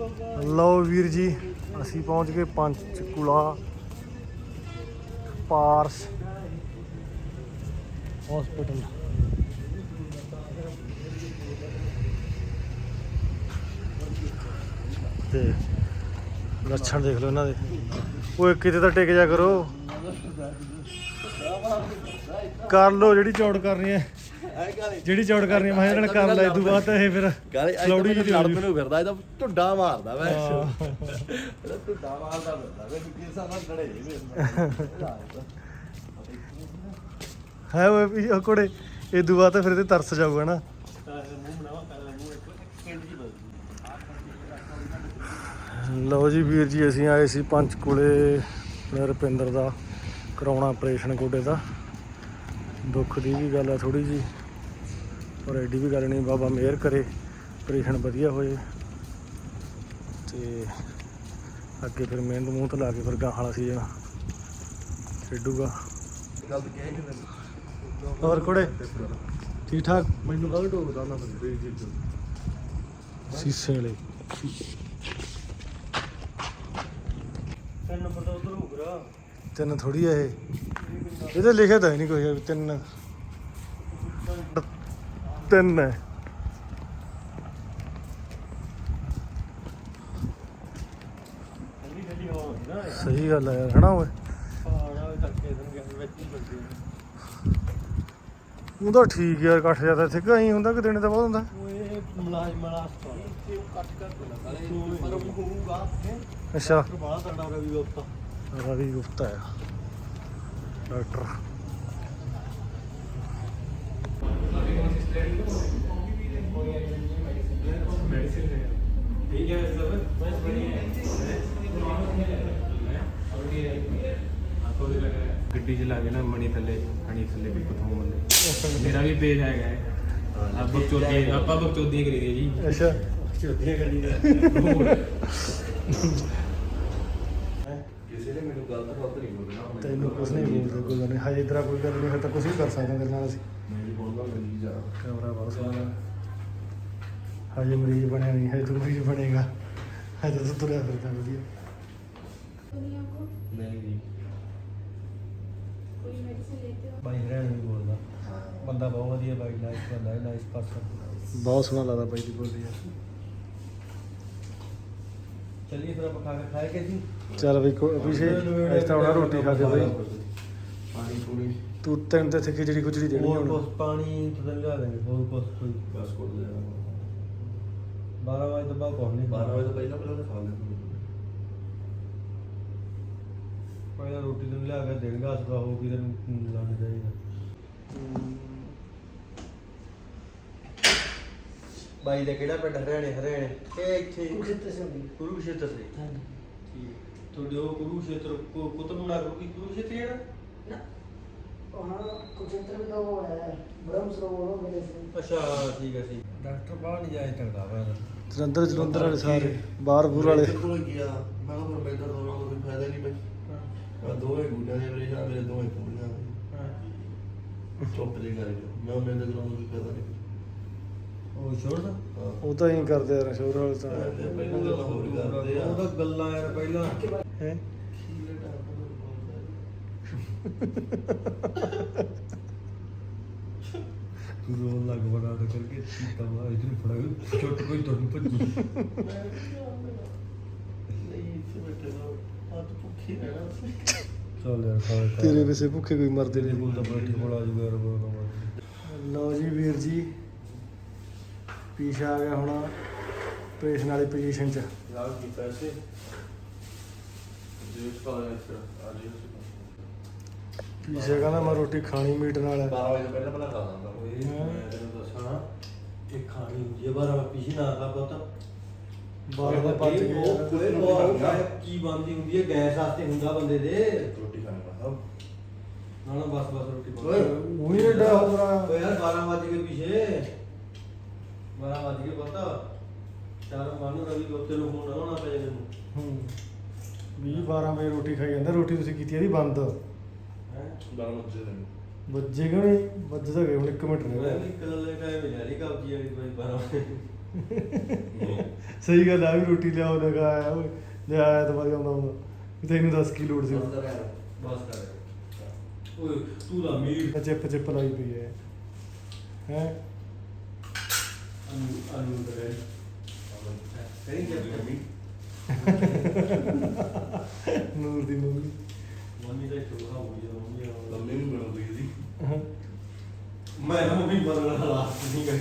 ਲਓ ਵੀਰ ਜੀ, ਅਸੀਂ ਪਹੁੰਚ ਗਏ ਪੰਚਕੂਲਾ ਪਾਰਸ ਹਸਪੀਟਲ ਤੇ ਲੱਛਣ ਦੇਖ ਲਓ ਇਹਨਾਂ ਦੇ। ਓਏ, ਕਿਤੇ ਤਾਂ ਟਿਕ ਜਾ ਕਰੋ। ਕਰ ਲਓ ਜਿਹੜੀ ਚੌੜ ਕਰਨੀ ਹੈ। ਜਿਹੜੀ ਚੌੜ ਕਰਨੀ ਮੈਂ ਇਹਨਾਂ ਨਾਲ ਕਰ ਲੈ ਇਦੋਂ ਬਾਅਦ ਤਾਂ ਇਹ ਫਿਰ ਗਾਲੀ ਲੌੜੀ ਅੱਜ ਜਿਹੀ ਲੜ ਮੈਨੂੰ ਫਿਰਦਾ ਇਹਦਾ ਢੁੱਡਾ ਮਾਰਦਾ ਹਾਂ। ਇਹਦਾ ਢੁੱਡਾ ਮਾਰਦਾ ਫਿਰਦਾ ਵੈ ਕਿਸ ਨਾਲ। ਲੜੇ ਜੀ ਮੇਰੇ ਹੈ ਓਏ ਵੀ ਉਹ ਕੋੜੇ ਇਦੋਂ ਬਾਅਦ ਤਾਂ ਫਿਰ ਤੇ ਤਰਸ ਜਾਊਗਾ ਨਾ। ਲਓ ਜੀ ਵੀਰ ਜੀ ਅਸੀਂ ਆਏ ਸੀ ਪੰਚਕੂਲੇ ਰੁਪਿੰਦਰ ਦਾ ਕਰਾਉਣਾ ਆਪਰੇਸ਼ਨ ਗੋਡੇ ਦਾ। ਦੁੱਖ ਦੀ ਵੀ ਗੱਲ ਆ ਥੋੜੀ ਜੀ। ਪਰ ਐਡੀ ਵੀ ਗੱਲ ਨਹੀਂ ਬਾਬਾ ਮਿਹਰ ਕਰੇ ਆਪਰੇਸ਼ਨ ਵਧੀਆ ਹੋਏ। ਤੇ ਅੱਗੇ ਫਿਰ ਮਿਹਨਤ ਮੂੰਹ ਲਾ ਕੇ ਫਿਰ ਗਾਹਾਂ ਵਾਲਾ ਸੀਜ਼ਨ ਖੇਡੂਗਾ। ਗੱਲ ਤਾਂ ਕਹਿ ਕਿ ਹੋਰ ਕੋੜੇ ਠੀਕ ਠਾਕ? ਮੈਨੂੰ ਗੱਲ ਢੋਕਦਾ ਨਾ ਬੰਦੇ ਜੀ ਸੀਸੇ ਵਾਲੇ। ਤਿੰਨ ਨੰਬਰ ਦਾ ਉਧਰ ਹੋਊਗਾ ਤਿੰਨ ਥੋੜੀ ਆ ਇਹ। ਇਹਦੇ ਲਿਖਿਆ ਤਾਂ ਨਹੀਂ ਕੋਈ ਤਿੰਨ। ਤਿੰਨ ਹੈ ਸਹੀ ਗੱਲ ਹੈ ਯਾਰ ਹਨਾ ਓਏ? ਉਹ ਤਾਂ ਠੀਕ ਯਾਰ ਇਕੱਠ ਜਾਂਦਾ ਇੱਥੇ। ਕਹੀਂ ਹੁੰਦਾ ਕਿ ਦਿਨੇ ਤਾਂ ਬਹੁਤ ਹੁੰਦਾ। ਇਹ ਮੁਲਾਜ਼ਮ ਵਾਲਾ ਹਸਪਤਾਲ ਕੱਟ ਕਰ ਦੇਣਾ ਪਰ ਉਹ ਹੋਊਗਾ ਅੱਛਾ। ਬੜਾ ਤਗੜਾ ਰਵੀ ਗੁਪਤਾ। ਰਵੀ ਗੁਪਤਾ ਆ। ਡਾਕਟਰ। ਠੀਕ ਹੈ ਸਰ ਬਸ ਗੱਡੀ ਚ ਲਾ ਕੇ ਨਾ ਮਣੀ ਥੱਲੇ ਕਣੀ ਥੱਲੇ ਵੀ ਕੁੱਥੋਂ ਮੰਨੇ ਮੇਰਾ ਵੀ ਪੇਜ ਹੈਗਾ ਹੈ ਆਪਾਂ ਬਕਚੋਦੀ ਆਪਾਂ ਬਕਚੋਦੀਆਂ ਕਰੀ ਦੀ ਜੀ। ਅੱਛਾ। ਚੋਦੀਆਂ ਕਰੀ ਦਾ ਕਿਸੇ ਨੇ ਮੈਨੂੰ ਗਲਤ ਗਲਤ ਨਹੀਂ ਬੋਲਣਾ। ਤੈਨੂੰ ਕੁਝ ਨਹੀਂ ਬੋਲਦੇ ਕੋਈ ਨਹੀਂ। ਹਜੇ ਇਧਰ ਕੋਈ ਗੱਲ ਨਹੀਂ ਫਿਰ ਤਾਂ ਕੁਝ ਵੀ ਕਰ ਸਕਦੇ ਤੇਰੇ ਨਾਲ ਅਸੀਂ। ਮੈਂ ਵੀ ਬੋਲਦਾ ਮੇਰੀ ਜਾ ਕੈਮਰਾ ਬਹੁਤ ਸੋਹਣਾ ਹਜੇ ਮਰੀਜ਼ ਬਣਿਆ ਨਹੀਂ ਹਜੇ ਤੂੰ ਮਰੀਜ਼ ਬਣੇਗਾ ਹਜੇ ਤਾਂ ਤੂੰ ਤੁਰਿਆ ਫਿਰਦਾ ਵਧੀਆ दुनिया को ਨਹੀਂ ਜੀ कोई मेडिसिन लेते हो ਬਾਈ ਰਹਿਣ ਨਹੀਂ ਬੋਲਦਾ ਬੰਦਾ ਬਹੁਤ ਵਧੀਆ ਬਾਈ ਨਾਈਸ ਬੰਦਾ ਹੈ ਨਾਈਸ ਪਰਸਨ ਬਹੁਤ ਸੋਹਣਾ ਲੱਗਦਾ ਬਾਈ ਦੀ ਬੋਲੀ ਯਾਰ ਚੱਲੀਏ ਫਿਰ ਆਪਾਂ ਖਾ ਕੇ ਖਾਏ ਕਿ ਜੀ ਚੱਲ ਬਈ ਕੋ ਪਿਛੇ ਇਸ ਤਾਂ ਹੁਣ ਰੋਟੀ ਖਾ ਕੇ ਬਈ ਪਾਣੀ ਪੂਰੀ ਤੂੰ ਤੈਨੂੰ ਤੇ ਖਿਚੜੀ ਖੁਚੜੀ ਦੇਣੀ ਹੁਣ। ਕੁਛ ਪਾਣੀ ਤੁਸੀਂ ਲਿਆ ਦੇਂਗੇ ਹੋਰ ਕੁਛ ਕੋਈ ਬਸ ਕੋਲ ਦੇ 12 ਵਜੇ ਤੋਂ ਬਾਅਦ ਨਹੀਂ 12 ਵਜੇ ਤੋਂ ਪਹਿਲਾਂ ਪਹਿਲਾਂ ਖਾ ਲੈਂਦੇ ਪਹਿਲਾਂ ਰੋਟੀ ਤੈਨੂੰ ਲਿਆ ਕੇ ਦੇਣਗਾ ਅਸਲਾ ਹੋ ਕੀ ਤੈਨੂੰ ਲਾਣੇ ਚਾਹੀਦਾ। ਬਾਈ ਦਾ ਕਿਹੜਾ ਪਿੰਡ? ਹਰਿਆਣੇ ਹਰਿਆਣੇ। ਇਹ ਇੱਥੇ ਕੁਰੂਕਸ਼ੇਤਰ ਸਿੰਘ ਕੁਰੂਕਸ਼ੇਤਰ ਸੇ ਹਾਂਜੀ। ਤੁਹਾਡੇ ਉਹ ਕੁਰੂਕਸ਼ੇਤਰ ਕੋ ਕੁਤਬਮਣਾ ਕੋ ਕੀ ਕੁਰੂਕਸ਼ੇਤਰ ਜਿਹੜਾ ਨਾ। ਅੱਛਾ ਠੀਕ ਹੈ ਸੀ ਡਾਕਟਰ ਬਾਹਰ ਨਹੀਂ ਜਾਏ ਤੱਕਦਾ ਵਾ ਜਲੰਧਰ ਜਲੰਧਰ ਵਾਲੇ ਸਾਰੇ ਬਾਹਰ ਬੂਰ ਵਾਲੇ। ਕੋਲ ਗਿਆ ਮੈਂ ਕਿਹਾ ਬੈਠਾ ਦੋਨਾਂ ਦਾ ਕੋਈ ਫਾਇਦਾ ਨਹੀਂ ਬਈ। ਮੈਂ ਦੋਵੇਂ ਗੁੱਡਾਂ ਦੇ ਮੇਰੇ ਨਾਲ ਮੇਰੇ ਦੋਵੇਂ ਕੁੜੀਆਂ ਚੁੱਪ ਜੇ ਕਰ ਗਿਆ। ਮੈਂ ਮੇਰੇ ਦੇ ਕੋਈ ਫਾਇਦਾ ਨਹੀਂ। ਉਹ ਛੋੜ ਦਾ? ਉਹ ਤਾਂ ਹੀ ਕਰਦੇ ਯਾਰ ਸ਼ੋਰ ਵਾਲੇ ਤਾਂ। ਤੇ ਪਹਿਲਾਂ ਗੱਲਾਂ ਹੋਰ ਕਰਦੇ ਆ। ਉਹਦਾ ਗੱਲਾਂ ਯਾਰ ਪਹਿਲਾਂ। ਹੈ? ਰੋਣ ਲੱਗ ਬੜਾ ਤਾਂ ਕਰਕੇ ਚੀਤਾ ਵਾ ਇਧਰ ਫੜਾ ਛੁੱਟ ਕੋਈ ਤੁਹਾਨੂੰ ਭੱਜੂ। ਨਹੀਂ ਇੱਥੇ ਬੈਠੇ ਰਹੋ ਆ ਤੂੰ ਭੁੱਖੀ ਰਹਿਣਾ ਸੀ ਚੱਲ ਯਾਰ ਖਾ ਖਾ ਤੇਰੇ ਵਿਸੇ ਭੁੱਖੇ ਕੋਈ ਮਰਦੇ ਤੇਰੇ ਨਹੀਂ। ਕੋਲ ਤਾਂ ਬੈਠੀ ਕੋਲ ਆ ਜੂਗਾ ਯਾਰ ਬੋਲ ਲਓ ਜੀ ਵੀਰ ਜੀ ਪੀਛਾ ਆ ਗਿਆ ਹੁਣ ਪੇਸ਼ੈਂਟ ਵਾਲੀ ਪੋਜੀਸ਼ਨ 'ਚ। ਲਾਲ ਕੀ ਪੈਸੇ? ਜੂਸ ਪਾ ਲੈ ਇਸ ਆ ਜੀ ਪੀਛੇ ਕਹਿੰਦਾ ਮੈਂ ਰੋਟੀ ਖਾਣੀ ਮੀਟ ਨਾਲ। 12 ਵਜੇ ਤੋਂ ਪਹਿਲਾਂ ਪਹਿਲਾਂ ਖਾ ਲੈਂਦਾ ਓਏ ਮੈਂ ਤੈਨੂੰ ਦੱਸਾਂ ਇਹ ਖਾਣੀ ਹੁੰਦੀ ਹੈ ਬਾਰਾਂ ਪੀਛੇ ਨਾ ਖਾ ਪੁੱਤ। ਬਾਰਾਂ ਦਾ ਵੱਜ ਇਹ ਉਹ ਯਾਰ। ਕੋਲੇ ਉਹ ਕੀ ਬੰਦੀ ਹੁੰਦੀ ਹੈ ਗੈਸ ਵਾਸਤੇ ਹੁੰਦਾ ਬੰਦੇ ਦੇ। ਰੋਟੀ ਖਾਣੇ ਦਾ ਨਾ ਨਾ ਬਸ ਬਸ ਰੋਟੀ ਪਾ ਓਏ, ਉਹੀ ਏਡਾ ਹੋ ਰਿਹਾ ਓਏ ਯਾਰ 12 ਵਜ ਗਏ ਪਿਛੇ। 12 ਵਜ ਗਏ ਪਤਾ। ਚਾਰ ਮਾਨੂ ਰਵੀ ਗੋਤੇ ਨੂੰ ਫੋਨ ਪੈ ਜਾਵੇ ਹੂੰ। 20 12 ਵਜੇ ਰੋਟੀ ਖਾਈ ਜਾਂਦਾ। ਰੋਟੀ ਤੁਸੀਂ ਕੀਤੀ ਇਹਦੀ ਬੰਦ। ਹੈ 12 ਵਜੇ ਦੇ ਵੱਜੇ ਕਿਉਂ ਨਹੀਂ? ਵੱਜ ਤਾਂ ਗਏ ਹੁਣ 1 ਮਿੰਟ ਰਹਿ ਗਿਆ ਵੀ ਕੱਲ ਲੈ ਕੇ ਮਿਲਿਆ ਨਹੀਂ ਕਬਜੀ ਵਾਲੀ ਕੋਈ 12 ਵਜੇ। ਸਹੀ ਗੱਲ ਆ ਵੀ ਰੋਟੀ ਲਿਆਓ ਲਗਾ ਆਇਆ ਓਏ। ਲੈ ਆਇਆ ਦਵਾਈ ਆਉਂਦਾ ਹੁੰਦਾ। ਵੀ ਤੈਨੂੰ ਦੱਸ ਕੀ ਲੋੜ ਸੀ। ਬਸ ਕਰ ਓਏ ਤੂੰ ਦਾ ਮੀਰ ਚਿੱਪ ਚਿੱਪ ਲਾਈ ਪਈ ਹੈ? ਹੈ ਅਨੂ ਅਨੂ ਦੇ ਕਰੀ ਕੀ ਕਰਨੀ ਨੂਰ ਦੀ ਮੰਮੀ ਚੋਹਾ ਹੋ ਗਿਆ ਮੰਮੀ ਆ ਲੰਮੀ ਵੀ ਬਣਾ ਲਈ ਸੀ ਮੈਂ ਨਾ ਮੰਮੀ ਬਦਲਣ ਹਾਲਾਤ ਨਹੀਂ ਕਰ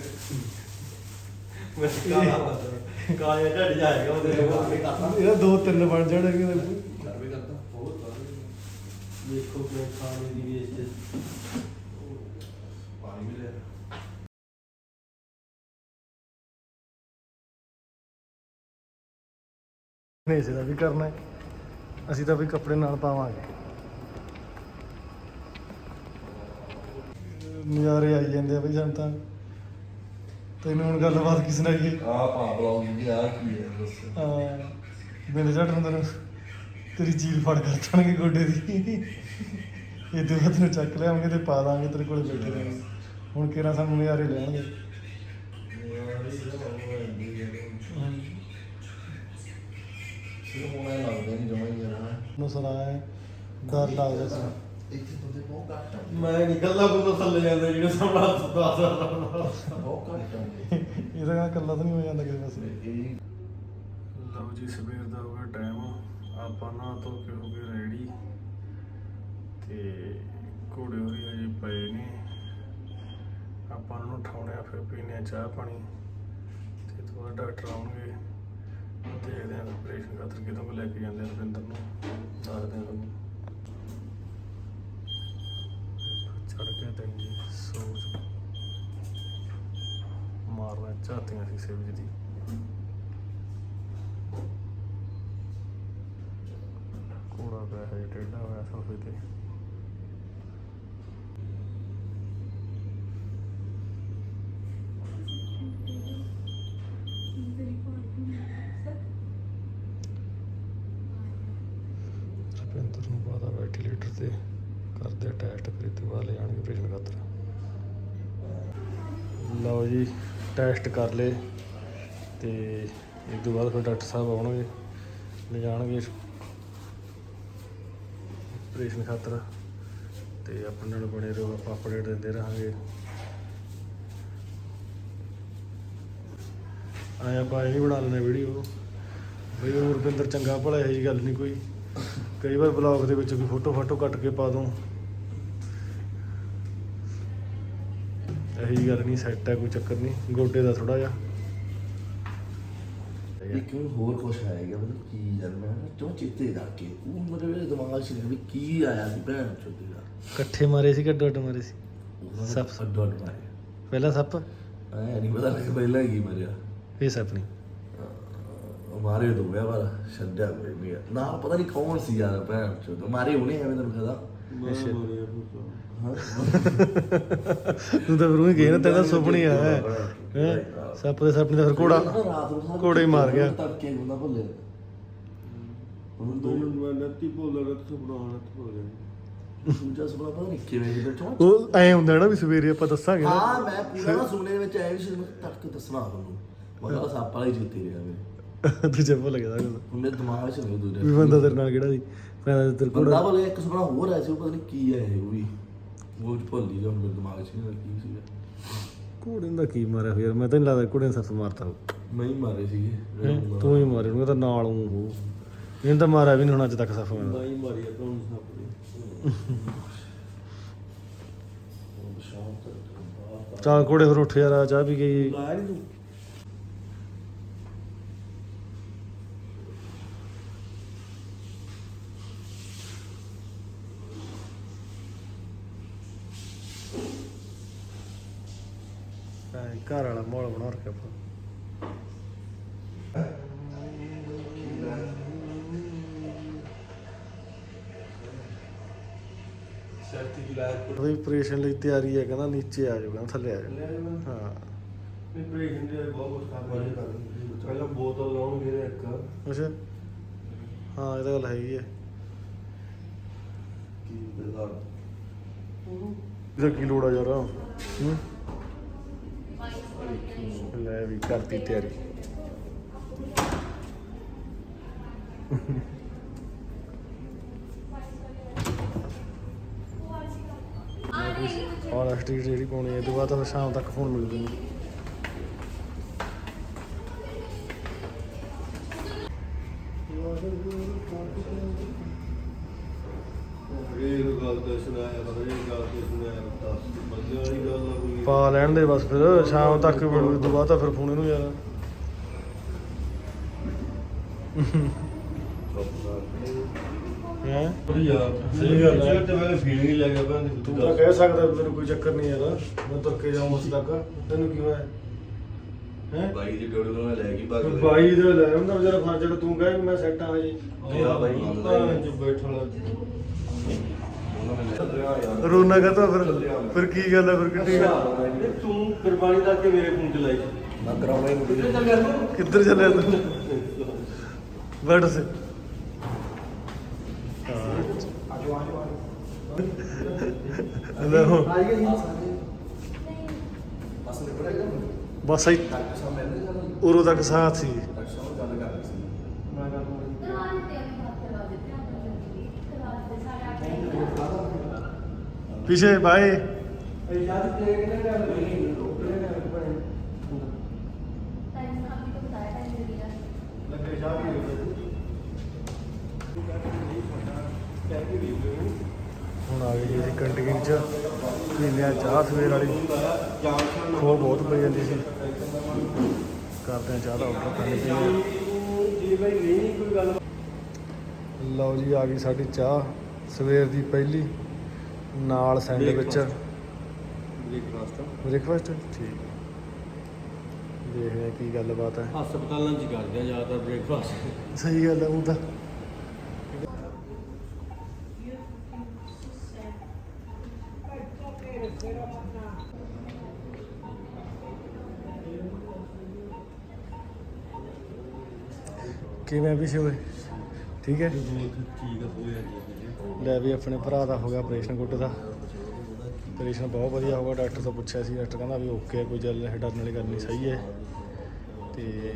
ਮੈਂ ਕਾਲਾ ਬਦਲ ਕਾਲੇ ਢੱਡ ਜਾਏਗਾ ਉਹਦੇ ਨਾਲ। ਆਪਣੇ ਕਰਤਾ ਇਹਦਾ ਦੋ ਤਿੰਨ ਬਣ ਜਾਣਗੇ ਇਹਦੇ। ਕਰ ਵੀ ਕਰਤਾ ਬਹੁਤ ਵਧੀਆ ਦੇਖੋ ਕਿ ਖਾਣੇ ਦੀ ਵੇਸਟ ਪਾਣੀ ਵੀ ਲਿਆ ਨਹੀਂ ਇਸੇ ਦਾ ਵੀ ਕਰਨਾ ਹੈ। ਅਸੀਂ ਤਾਂ ਵੀ ਕੱਪੜੇ ਨਾਲ ਪਾਵਾਂਗੇ। ਨਜ਼ਾਰੇ ਆਈ ਜਾਂਦੇ ਆ ਬਈ ਸਾਨੂੰ ਤਾਂ। ਤੈਨੂੰ ਹੁਣ ਗੱਲਬਾਤ ਕੀ ਸੁਣਾਈਏ ਆ ਪਾ ਬਲਾਉਂ ਜੀ ਆ ਕੀ ਹੈ ਦੱਸ। ਆ ਬਿੰਦ ਝੱਟ ਨੂੰ ਤੈਨੂੰ ਤੇਰੀ ਚੀਲ ਫੜ ਕਰ ਚਣਗੇ ਗੋਡੇ ਦੀ। ਇਹਦੇ ਬਾਅਦ ਨੂੰ ਚੱਕ ਲਿਆਵਾਂਗੇ ਤੇ ਪਾ ਦਾਂਗੇ ਤੇਰੇ ਕੋਲੇ ਬੈਠੇ ਰਹਾਂਗੇ ਹੁਣ ਕਿਹੜਾ ਸਾਨੂੰ ਨਜ਼ਾਰੇ ਲੈਣਗੇ? ਸਿਰ ਹੋਣਾ। ਲੱਗਦਾ ਨਹੀਂ ਜਮਾਈ ਯਾਰ ਨੂੰ। ਸੁਣਾਇਆ ਡਰ ਲੱਗਦਾ ਸੀ ਇੱਥੇ ਬੰਦੇ ਬਹੁਤ ਘੱਟ ਆ। ਮੈਂ ਨਹੀਂ ਗੱਲਾਂ ਬੰਦਾ ਥੱਲੇ ਜਾਂਦਾ ਜਿਹੜੇ ਸਾਹਮਣਾ ਦੱਸ ਬਹੁਤ ਘੱਟ ਆ। ਇਹਦਾ ਇਕੱਲਾ ਤਾਂ ਨਹੀਂ ਹੋ ਜਾਂਦਾ ਕਿਸੇ ਪਾਸੇ। ਇਹ ਲਓ ਜੀ ਸਵੇਰ ਦਾ ਹੋ ਗਿਆ ਟਾਈਮ ਆਪਾਂ ਨਾ ਧੋ ਕੇ ਹੋ ਗਏ ਰੈਡੀ ਤੇ ਘੋੜੇ ਹੋਰੀ ਅਜੇ ਪਏ ਨੇ। ਆਪਾਂ ਉਹਨਾਂ ਨੂੰ ਉਠਾਉਣੇ ਆ ਫਿਰ ਪੀਣੇ ਆ ਚਾਹ ਪਾਣੀ। ਤੇ ਥੋੜਾ ਡਾਕਟਰ ਆਉਣਗੇ। ਦੇਖਦੇ ਆ ਆਪਰੇਸ਼ਨ ਖਾਤਰ ਕਿਦੋਂ ਕੁ ਲੈ ਕੇ ਜਾਂਦੇ ਆ ਰਵਿੰਦਰ ਨੂੰ। ਦੱਸਦੇ ਆ ਤੁਹਾਨੂੰ। ਚੜ ਗਿਆ ਦਿਨ ਜੀ ਸੋਚ ਮਾਰਨਾ ਚਾਹਤੀਆਂ ਸੀ ਸੇਵਜ ਦੀ। ਕੋੜਾ ਪਿਆ ਹੈ ਟੇਢਾ ਹੋਇਆ ਸੋਫੇ ਤੇ ਰੁਪਿੰਦਰ ਨੂੰ ਪਾਦਾ ਵੈਂਟੀਲੇਟਰ ਤੇ ਕਰਦੇ ਆ ਟੈਸਟ ਫਿਰ ਇਹ ਤੋਂ ਬਾਅਦ ਲੈ ਜਾਣਗੇ ਆਪਰੇਸ਼ਨ ਖਾਤਰ ਲਓ ਜੀ ਟੈਸਟ ਕਰ ਲਏ ਤੇ ਇਸ ਤੋਂ ਬਾਅਦ ਫਿਰ ਡਾਕਟਰ ਸਾਹਿਬ ਆਉਣਗੇ, ਲੈ ਜਾਣਗੇ ਆਪਰੇਸ਼ਨ ਖਾਤਰ ਤੇ ਆਪਣੇ ਨਾਲ ਬਣੇ ਰਹੋ, ਆਪਾਂ ਅਪਡੇਟ ਦਿੰਦੇ ਰਹਾਂਗੇ। ਆਇਆ ਆਪਾਂ ਇਹ ਨਹੀਂ ਬਣਾ ਲੈਣਾ ਵੀਡੀਓ ਬਈ ਉਹ ਰੁਪਿੰਦਰ ਚੰਗਾ ਭਲਾ, ਇਹੋ ਜਿਹੀ ਗੱਲ ਨਹੀਂ ਕੋਈ। ਕਈ ਵਾਰ ਬਲੌਗ ਦੇ ਵਿੱਚ ਕੋਈ ਫੋਟੋ ਫਾਟੋ ਕੱਟ ਕੇ ਪਾ ਦੋ। ਇਹੋ ਗੱਲ ਨਹੀਂ ਸੈੱਟ ਹੈ ਕੋਈ ਚੱਕਰ ਨਹੀਂ। ਗੋਡੇ ਦਾ ਥੋੜਾ ਜਿਹਾ। ਇੱਕ ਹੋਰ ਕੁਛ ਆਏਗਾ ਮਤਲਬ ਕੀ ਯਾਰ ਮੈਂ ਜੋ ਚਿੱਤੇ ਦਾ ਕੇ? ਉਹ ਮੇਰੇ ਦਿਮਾਗ 'ਚ ਵੀ ਕੀ ਆਇਆ ਸੀ ਭੈਣ ਚੋਦੀ ਦਾ ਇਕੱਠੇ ਮਾਰੇ ਸੀ ਕਿ ਅੱਡ ਮਾਰੇ ਸੀ? ਸੱਪ। ਅੱਡ ਮਾਰੇ। ਪਹਿਲਾ ਸੱਪ? ਐ ਨਹੀਂ ਪਤਾ ਲੱਗ ਪਹਿਲਾਂ ਕੀ ਮਰਿਆ। ਇਹ ਸੱਪ ਨਹੀਂ ਮਾਰੇ ਦੋ ਵਾਲਾ ਛੱਡਿਆ ਕੋਈ ਨਹੀਂ ਨਾਲ ਪਤਾ ਨਹੀਂ ਕੌਣ ਸੀ ਯਾਰ ਭੈਣ ਚੋਦ। ਮਾਰੇ ਹੋਣੇ ਐਵੇਂ ਤੈਨੂੰ ਪਤਾ ਅੱਛਾ। ਤੂੰ ਤਾਂ ਫਿਰ ਉਹੀ ਗਏ ਨਾ ਤੇਰਾ ਸੁਪਨੇ ਆਇਆ ਹੈ। ਹੈਂ? ਸੱਪ ਦੇ ਸੱਪ ਨੇ ਤਾਂ ਫਿਰ ਘੋੜਾ ਰਾਤ ਨੂੰ ਸਾਨੂੰ ਘੋੜੇ ਹੀ ਮਾਰ ਗਿਆ। ਤੜਕੇ ਗੁੰਦਾ ਭੁੱਲੇ ਹੁਣ ਦੋ ਮੈਂ ਨੱਤੀ ਭੋਲਾ ਰੱਤ ਸੁਪਨਾ ਰੱਤ ਭੋਲਾ ਦੂਜਾ ਸੁਪਨਾ ਪਤਾ ਨਹੀਂ ਕਿਵੇਂ ਜਿੱਦਾਂ ਚੋਂ ਉਹ ਐ ਹੁੰਦਾ ਨਾ ਵੀ ਸਵੇਰੇ ਆਪਾਂ ਦੱਸਾਂਗੇ ਨਾ। ਹਾਂ ਮੈਂ ਪੂਰਾ ਨਾ ਸੁਪਨੇ ਦੇ ਵਿੱਚ ਐ ਵੀ ਸੀ ਮੈਂ ਤੜਕੇ ਦੱਸਣਾ ਤੁਹਾਨੂੰ ਮਤਲਬ ਸੱਪ ਵਾਲਾ ਹੀ ਜਿੱਤੀ ਰਿਹਾ ਮੇਰੇ ਦੂਜੇ ਭੁੱਲ ਗਿਆ ਸਾਰਾ ਕੁਝ ਹੁਣ ਮੇਰੇ ਦਿਮਾਗ ਵਿੱਚ ਨਹੀਂ ਦੂਜਾ ਵੀ ਬੰਦਾ ਤੇਰੇ ਨਾਲ ਕਿਹੜਾ ਸੀ? ਮੈਂ ਤੇਰੇ ਬੰਦਾ ਘੋੜਾ ਬੋਲੇ ਇੱਕ ਸੁਪਨਾ ਹੋਰ ਆਇਆ ਸੀ ਉਹ ਪਤਾ ਨਹੀਂ ਕੀ ਹੈ ਇਹ ਉਹ ਵੀ। ਉਹ ਚ ਭੁੱਲ ਹੀ ਗਿਆ ਹੁਣ ਮੇਰੇ ਦਿਮਾਗ 'ਚ ਨਹੀਂ ਕੀ ਸੀਗਾ। ਘੋੜੇ ਦਾ ਕੀ ਮਾਰਿਆ ਹੋਇਆ ਮੈਂ ਤਾਂ ਨਹੀਂ ਲੱਗਦਾ ਘੋੜੇ ਨੇ ਸੱਪ ਮਾਰਤਾ ਹੋ ਮੈਂ ਹੀ ਮਾਰੇ ਸੀਗੇ। ਹੈਂ? ਤੂੰ ਹੀ ਮਾਰੇ ਉਹਨੂੰ ਤਾਂ ਨਾਲ ਉਹ ਹੋ ਇਹਨੂੰ ਤਾਂ ਮਾਰਿਆ ਵੀ ਨਹੀਂ ਹੁਣ ਅੱਜ ਤੱਕ ਸੱਪ ਮੈਨੂੰ ਬਾਈ ਮਾਰੀ ਆ ਤੁਹਾਨੂੰ ਸੱਪ ਨੇ ਉਹ ਚੱਲ ਘੋੜੇ ਫਿਰ ਉੱਠ ਯਾਰ ਆ ਚਾਹ ਪੀ ਗਈ। ਲਾਇਆ ਨਹੀਂ ਤੂੰ? ਘਰ ਵਾਲਾ ਮਾਹੌਲ ਬਣਾ ਰੱਖਿਆ ਉਹਦੀ ਆਪਰੇਸ਼ਨ ਲਈ ਤਿਆਰੀ ਹੈ ਕਹਿੰਦਾ ਨੀਚੇ ਆ ਜਾਓ ਕਹਿੰਦਾ ਥੱਲੇ ਆ ਜਾਓ। ਹਾਂ। ਨਹੀਂ ਪ੍ਰੇਸ਼ਨ ਦੇ ਬਹੁਤ ਕੁਝ ਕਰ ਪਹਿਲਾਂ ਬੋਤਲ ਲਾਉਣਗੇ ਇੱਕ। ਅੱਛਾ। ਹਾਂ ਇਹ ਤਾਂ ਗੱਲ ਹੈਗੀ ਹੈ। ਕੀ ਬੇਦਾਰ ਇਹਦਾ ਕੀ ਲੋੜ ਆ ਯਾਰ? ਹੂੰ? ਲੈ ਵੀ ਕਰਤੀ ਤਿਆਰੀ। ਔਰ ਸਟਰੀਟ ਜਿਹੜੀ ਪਾਉਣੀ ਹੈ ਇਹ ਤੋਂ ਬਾਅਦ ਤਾਂ ਸ਼ਾਮ ਤੱਕ ਫੋਨ ਮਿਲ ਜੂਗੀ। ਬਸ ਫਿਰ ਸ਼ਾਮ ਤੱਕ ਇਹ ਤੋਂ ਬਾਅਦ ਤਾਂ ਫਿਰ ਫੋਨ ਇਹਨੂੰ ਯਾਰ। ਹੈ? ਵਧੀਆ ਸਹੀ ਗੱਲ ਹੈ। ਤੇ ਮੈਂ ਫੀਲਿੰਗ ਲੱਗ ਗਿਆ ਬੰਦੇ ਤੂੰ ਤਾਂ ਕਹਿ ਸਕਦਾ ਤੈਨੂੰ ਕੋਈ ਚੱਕਰ ਨਹੀਂ ਯਾਰ ਮੈਂ ਤੁਰ ਕੇ ਜਾਊਂ ਉਸ ਤੱਕ। ਤੈਨੂੰ ਕੀ ਹੋਇਆ? ਹੈ? ਬਾਈ ਦੀ ਡੋੜ ਨੂੰ ਲੈ ਗਈ ਬਾਕੀ ਬਾਈ ਦੇ ਲੈ ਹੁੰਦਾ ਵਿਚਾਰਾ ਫਰਜ਼ ਜਿਹੜਾ ਤੂੰ ਕਹੇ ਵੀ ਮੈਂ ਸੈੱਟ ਆ ਜੀ ਗਿਆ ਬਾਈ ਜੋ ਬੈਠਣ ਰੋਣਾ ਕਹਤਾ ਫਿਰ। ਫਿਰ ਕੀ ਗੱਲ ਹੈ ਫਿਰ ਕਿੱਡੀ ਗੱਲ ਤੂੰ ਕੁਰਬਾਨੀ ਦਾ ਕੇ ਮੇਰੇ ਫੋਨ ਚ ਲਾਈ ਨਾ ਕਰਾਉਣਾ ਹੀ ਮੁੰਡੇ ਕਿੱਧਰ ਚੱਲਿਆ ਤੂੰ? ਬੈਠ ਸੇ। ਲੈ ਹੋ ਬਸ ਆਈ। ਉਰੋਂ ਤੱਕ ਸਾਥ ਸੀ। ਪਿਛੇ ਬਾਏ। ਹੁਣ ਆ ਗਏ ਜੀ ਅਸੀਂ ਕੰਟੀਨ ਚ। ਪੀਂਦੇ ਆ ਚਾਹ ਸਵੇਰ ਵਾਲੀ। ਖੋ ਬਹੁਤ ਪਈ ਜਾਂਦੀ ਸੀ। ਕਰਦੇ ਆ ਚਾਹ ਦਾ ਆਰਡਰ ਕਰਨੀ ਪਈ ਲਓ ਜੀ, ਆ ਗਈ ਸਾਡੀ ਚਾਹ। ਸਵੇਰ ਦੀ ਪਹਿਲੀ। ਨਾਲ ਸੈਂਡਵਿਚ ਬ੍ਰੇਕਫਾਸਟ ਬ੍ਰੇਕਫਾਸਟ ਠੀਕ। ਦੇਖਦੇ ਆ ਕੀ ਗੱਲਬਾਤ ਹੈ। ਹਸਪਤਾਲਾਂ 'ਚ ਹੀ ਕਰਦੇ ਆ ਜ਼ਿਆਦਾਤਰ ਬ੍ਰੇਕਫਾਸਟ ਸਹੀ ਗੱਲ ਹੈ ਉਹ ਤਾਂ। ਕਿਵੇਂ ਵੀ ਹੋਏ ਠੀਕ ਹੈ। ਲੈ ਵੀ ਆਪਣੇ ਭਰਾ ਦਾ ਹੋ ਗਿਆ ਆਪਰੇਸ਼ਨ ਗੁੱਟ ਦਾ। ਆਪਰੇਸ਼ਨ ਬਹੁਤ ਵਧੀਆ ਹੋਗਾ ਡਾਕਟਰ ਤੋਂ ਪੁੱਛਿਆ ਸੀ ਡਾਕਟਰ ਕਹਿੰਦਾ ਵੀ ਓਕੇ ਹੈ ਕੋਈ ਜਲ ਡਰਨ ਵਾਲੀ ਗੱਲ ਨਹੀਂ ਸਹੀ ਹੈ। ਤੇ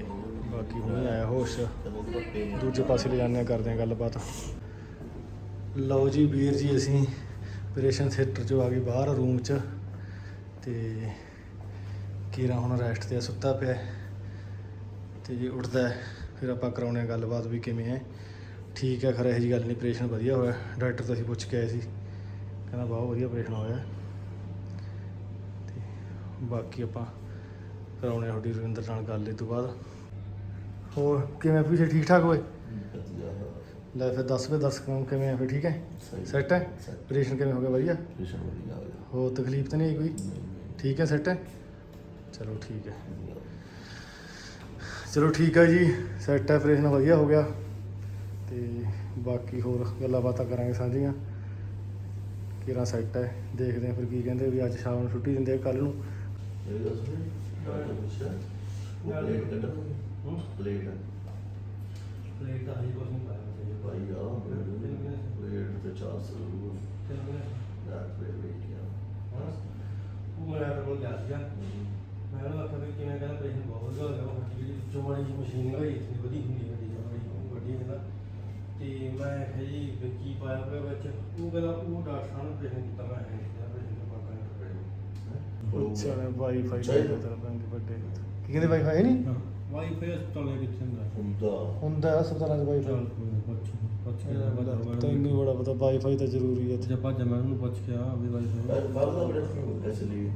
ਬਾਕੀ ਹੁਣ ਆਇਆ ਹੋਸ਼। ਦੂਜੇ ਪਾਸੇ ਲੈ ਜਾਂਦੇ ਹਾਂ ਕਰਦੇ ਹਾਂ ਗੱਲਬਾਤ। ਲਓ ਜੀ ਵੀਰ ਜੀ ਅਸੀਂ ਆਪਰੇਸ਼ਨ ਥੀਏਟਰ ਚੋਂ ਆ ਗਏ ਬਾਹਰ ਰੂਮ 'ਚ। ਤੇ ਕੀਰਾ ਹੁਣ ਰੈਸਟ ਤੇ ਆ, ਸੁੱਤਾ ਪਿਆ। ਹੈ। ਤੇ ਜੇ ਉੱਠਦਾ ਹੈ, ਫਿਰ ਆਪਾਂ ਕਰਾਉਣੇ ਆ ਗੱਲਬਾਤ ਵੀ ਕਿਵੇਂ ਹੈ। ਠੀਕ ਹੈ ਖਰੇ ਇਹੋ ਜਿਹੀ ਗੱਲ ਨਹੀਂ ਆਪਰੇਸ਼ਨ ਵਧੀਆ ਹੋਇਆ। ਡਾਕਟਰ ਤੋਂ ਅਸੀਂ ਪੁੱਛ ਕੇ ਆਏ ਸੀ। ਕਹਿੰਦਾ ਬਹੁਤ ਵਧੀਆ ਆਪਰੇਸ਼ਨ ਹੋਇਆ। ਤੇ ਬਾਕੀ ਆਪਾਂ ਕਰਾਉਣੇ ਆ ਤੁਹਾਡੀ ਰਵਿੰਦਰ ਨਾਲ ਗੱਲ ਇਹ ਤੋਂ ਬਾਅਦ। ਹੋਰ ਕਿਵੇਂ ਪਿੱਛੇ ਠੀਕ ਠਾਕ ਹੋਏ? ਲੈ ਫਿਰ ਦੱਸ ਵੇ ਦੱਸ ਕਿਉਂ ਕਿਵੇਂ ਆ? ਫਿਰ ਠੀਕ ਹੈ। ਸੈੱਟ ਹੈ। ਆਪਰੇਸ਼ਨ ਕਿਵੇਂ ਹੋ ਗਿਆ? ਵਧੀਆ? ਗਿਆ। ਹੋਰ ਤਕਲੀਫ ਤਾਂ ਨਹੀਂ ਕੋਈ? ਠੀਕ ਹੈ ਸੈੱਟ ਹੈ? ਚਲੋ ਠੀਕ ਹੈ। ਚਲੋ ਠੀਕ ਹੈ ਜੀ। ਸੈੱਟ ਹੈ ਆਪਰੇਸ਼ਨ ਵਧੀਆ ਹੋ ਗਿਆ। ਤੇ ਬਾਕੀ ਹੋਰ ਗੱਲਾਂ ਬਾਤਾਂ ਕਰਾਂਗੇ ਸਾਂਝੀਆਂ। ਕਿਹੜਾ ਸੈੱਟ ਹੈ ਦੇਖਦੇ ਹਾਂ ਫਿਰ ਕੀ ਕਹਿੰਦੇ ਵੀ ਅੱਜ ਸ਼ਾਮ ਨੂੰ ਛੁੱਟੀ ਦਿੰਦੇ ਆ ਕੱਲ ਨੂੰ। ਮੇਰੀ ਗੱਲ ਸੁਣੀ ਡਾਕਟਰ ਪੁੱਛਿਆ ਉਹ ਪਲੇਟ ਕੱਢ। ਹੂੰ? ਪਲੇਟ ਪਲੇਟ ਤਾਂ ਹਜੇ ਕੁਝ ਨਹੀਂ ਪਾਇਆ ਭਾਈ ਆ ਪਲੇਟ ਤੇ ਚਾਰ ਸੌ ਦਾ ਪਲੇਟ ਵੇਟ ਗਿਆ ਉਹ ਮੈਂ ਆਪ ਨੂੰ ਲਿਆ ਸੀਗਾ। ਮੈਂ ਉਹਨੂੰ ਆਖਿਆ ਵੀ ਕਿਵੇਂ ਕਹਿੰਦਾ ਪ੍ਰੇਸ਼ਨ ਬਹੁਤ ਉਹ ਵੱਡੀ ਜਿਹੜੀ ਵਿੱਚੋਂ ਵਾਲੀ ਮਸ਼ੀਨ ਹੋਈ ਇਤਨੀ ਵਧੀ ਹੁੰਦੀ ਵੱਡੀ ਜਿਹੀ ਉਹ ਵੱਡੀ ਕਹਿੰਦਾ ਮੈਂ ਆਖਿਆ ਜੀ ਵੀ ਕੀ ਪਾਇਆ ਹੋਇਆ ਵਿੱਚ। ਉਹ ਕਹਿੰਦਾ ਉਹ ਡਾਕਟਰ ਨੇ ਪ੍ਰੇਸ਼ਨ ਕੀਤਾ ਮੈਂ ਹੈ ਨਹੀਂ ਪ੍ਰੇਸ਼ਨ ਦਾ ਪਾਪਾ ਨੇ ਅੱਛਾ ਨੇ ਵਾਈਫਾਈ ਚਾਹੀਦਾ। ਦਾ ਤਰ੍ਹਾਂ ਦੇ ਵੱਡੇ। ਕੀ ਕਹਿੰਦੇ ਵਾਈਫਾਈ ਹੈ। ਨਹੀਂ ਵਾਈਫਾਈ ਹਸਪਤਾਲ ਕਿੱਥੇ ਹੁੰਦਾ। ਹੁੰਦਾ। ਹੁੰਦਾ ਹਸਪਤਾਲਾਂ 'ਚ ਵਾਈਫਾਈ ਚੱਲ ਕੋਈ ਨਾ, ਪੁੱਛ। ਪੁੱਛ ਕੇ ਤੈਨੂੰ ਹੀ ਬੜਾ ਪਤਾ ਵਾਈਫਾਈ ਤਾਂ ਜ਼ਰੂਰੀ ਹੈ ਜੇ ਭੱਜ ਮੈਂ ਉਹਨੂੰ ਪੁੱਛ ਕੇ ਆ ਵੀ ਵਾਈਫਾਈ ਬਾਹਰ ਬਾਹਰ ਦਾ ਬੜਾ ਫ਼ਰਕ ਐਸੇ ਲਈ।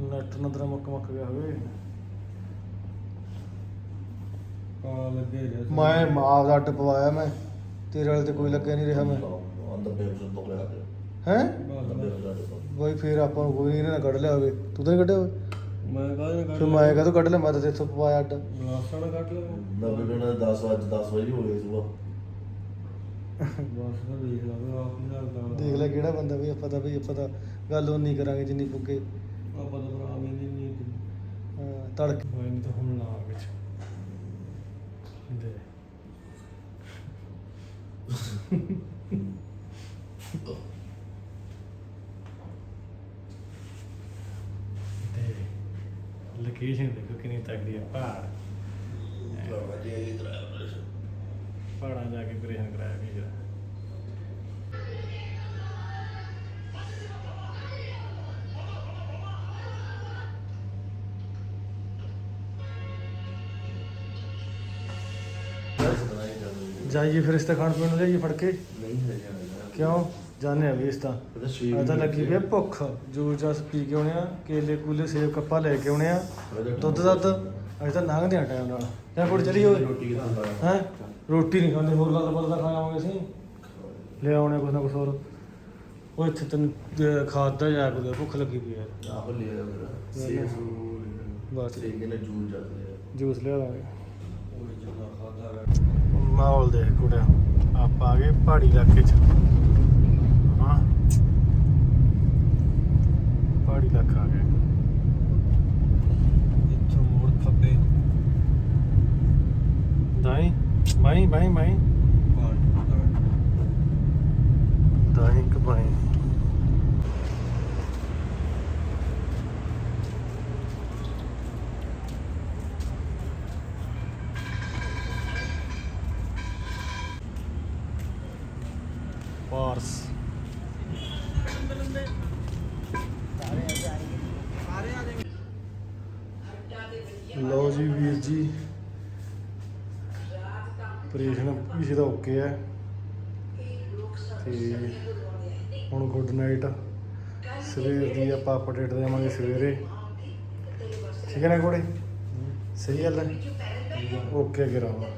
ਨੈਟ ਨੰਦਰਾ ਮੁੱਕ ਮੁੱਕ ਗਿਆ ਹੋਵੇ। ਕਾਲਾ ਲੱਗੇ ਰਿਹਾ ਮੈਂ ਮਾਂ ਦਾ ਅੱਡ ਪਵਾਇਆ ਮੈਂ। ਤੇਰੇ ਵਾਲੇ ਤੇ ਕੋਈ ਲੱਗਿਆ ਨਹੀਂ ਰਿਹਾ ਮੈਂ। ਅੰਦਰ ਤੋਂ ਹੈ? ਬਈ ਫੇਰ ਆਪਾਂ ਨੂੰ ਕੋਈ ਨਹੀਂ ਨਾ ਕੱਢ ਲਿਆ ਹੋਵੇ। ਤੂੰ ਤਾਂ ਨਹੀਂ ਕੱਢਿਆ ਹੋਵੇ। ਮੈਂ ਕਾਹਦੇ ਨਾਲ ਫਿਰ ਮੈਂ ਕਹਦੋਂ ਕੱਢ ਲਿਆ? ਮੈਂ ਤਾਂ ਤੇਥੋਂ ਪਵਾਇਆ ਅੱਡ। ਗਲਾਸਾਂ ਨਾਲ ਕੱਟ ਲਿਆ ਨੱਬੇ ਮਿੰਟ 10 ਵਜੇ 10 ਵਜੇ ਹੋ ਗਏ ਸੁਬਾ ਬਸ ਤਾਂ ਦੇਖ ਲਾ ਵੀ ਆਪ ਹੀ ਨਾਲ ਦਾ ਦੇਖ ਲੈ ਕਿਹੜਾ ਬੰਦਾ ਵੀ ਆਪਾਂ ਤਾਂ ਵੀ ਆਪਾਂ ਤਾਂ ਗੱਲ ਉਹ ਨਹੀਂ ਕਰਾਂਗੇ ਜਿੰਨੀ ਪੁੱਗੇ ਆਪਾਂ ਤਾਂ ਭਰਾ ਵੀ ਨਹੀਂ ਨਹੀਂ। ਹਾਂ, ਤੜਕੇ। ਹੋਏ ਨਹੀਂ ਤਾਂ ਹੁਣ ਨਾ ਵਿੱਚ। ਲੋਕੇਸ਼ਨ ਦੇਖੋ ਕਿੰਨੀ ਤਕੜੀ ਹੈ ਪਹਾੜ ਬਾਬਾ ਜੀ ਇਹ ਕਰਾਇਆ ਪਹਾੜਾਂ ਜਾ ਕੇ ਪ੍ਰੇਸ਼ਨ ਕਰਾਇਆ ਵੀ ਜਰਾ ਜਾਈਏ ਫਿਰ ਇਸ ਤੇ ਖਾਣ ਪੀਣ ਨੂੰ ਜਾਈਏ ਫੜ ਕੇ? ਨਹੀਂ ਹੈ ਜਾਣਾ ਕਿਉਂ? ਜਾਣੇ ਆ ਵੀ ਇਸ ਤਾਂ। ਪਤਾ ਸ਼ੇਰ ਅੱਜ ਤਾਂ ਲੱਗੀ ਵੀ ਆ ਭੁੱਖ। ਜੂਸ ਜਸ ਪੀ ਕੇ ਆਉਣੇ ਆ ਕੇਲੇ ਕੂਲੇ ਸੇਬ ਕੱਪਾ ਲੈ ਕੇ ਆਉਣੇ ਆ। ਦੁੱਧ ਦੱਧ? ਅੱਜ ਤਾਂ ਲੰਘਦੇ ਆ ਟਾਈਮ ਨਾਲ। ਜਾਂ ਕੋਲ ਚਲੀ ਹੋਏ ਰੋਟੀ ਖਾਣਾ? ਹੈ? ਰੋਟੀ ਨਹੀਂ ਖਾਂਦੇ ਹੋਰ ਗੱਲ ਬਦਲ ਦਾ ਖਾ ਆਵਾਂਗੇ ਅਸੀਂ? ਲੈ ਆਉਣੇ ਕੁਛ ਨਾ ਕੁਛ ਹੋਰ। ਉਹ ਇੱਥੇ ਤੈਨੂੰ ਖਾਦਾ ਜਾ ਕੇ ਭੁੱਖ ਲੱਗੀ ਪਈ ਹੈ ਆਹ ਲਿਆ ਮੇਰਾ ਸੇਸ ਬਸ। ਤੇ ਕਿਨੇ ਜੂਲ ਜਾਂਦੇ ਆ ਜੂਸ ਲਿਆ ਦਾਂਗੇ। ਉਹ ਜਿੰਨਾ ਖਾਦਾ ਮਾਹੌਲ ਦੇਖ ਕੁੜਿਆ। ਆਪਾਂ ਆ ਗਏ ਪਹਾੜੀ ਇਲਾਕੇ 'ਚ। ਹਾਂ। ਪਹਾੜੀ ਇਲਾਕਾ ਆ ਗਏ ਇੱਥੋਂ ਮੋੜ ਖੱਬੇ। ਦਾਈ ਬਾਈ ਬਾਈ ਬਾਈ। ਦਾਈ ਕਿ ਬਾਈ ਪਾਰਸ ਲਓ ਜੀ ਵੀਰ ਜੀ ਆਪਰੇਸ਼ਨ ਪਿਛੇ ਦਾ ਓਕੇ ਹੈ। ਤੇ ਹੁਣ ਗੁੱਡ ਨਾਈਟ ਸਵੇਰ ਦੀ ਆਪਾਂ ਅਪਡੇਟ ਦੇਵਾਂਗੇ ਸਵੇਰੇ। ਠੀਕ ਹੈ ਨਾ ਕੋੜੇ ਸਹੀ ਗੱਲ ਹੈ। ਓਕੇ ਕਰਾਂਗਾ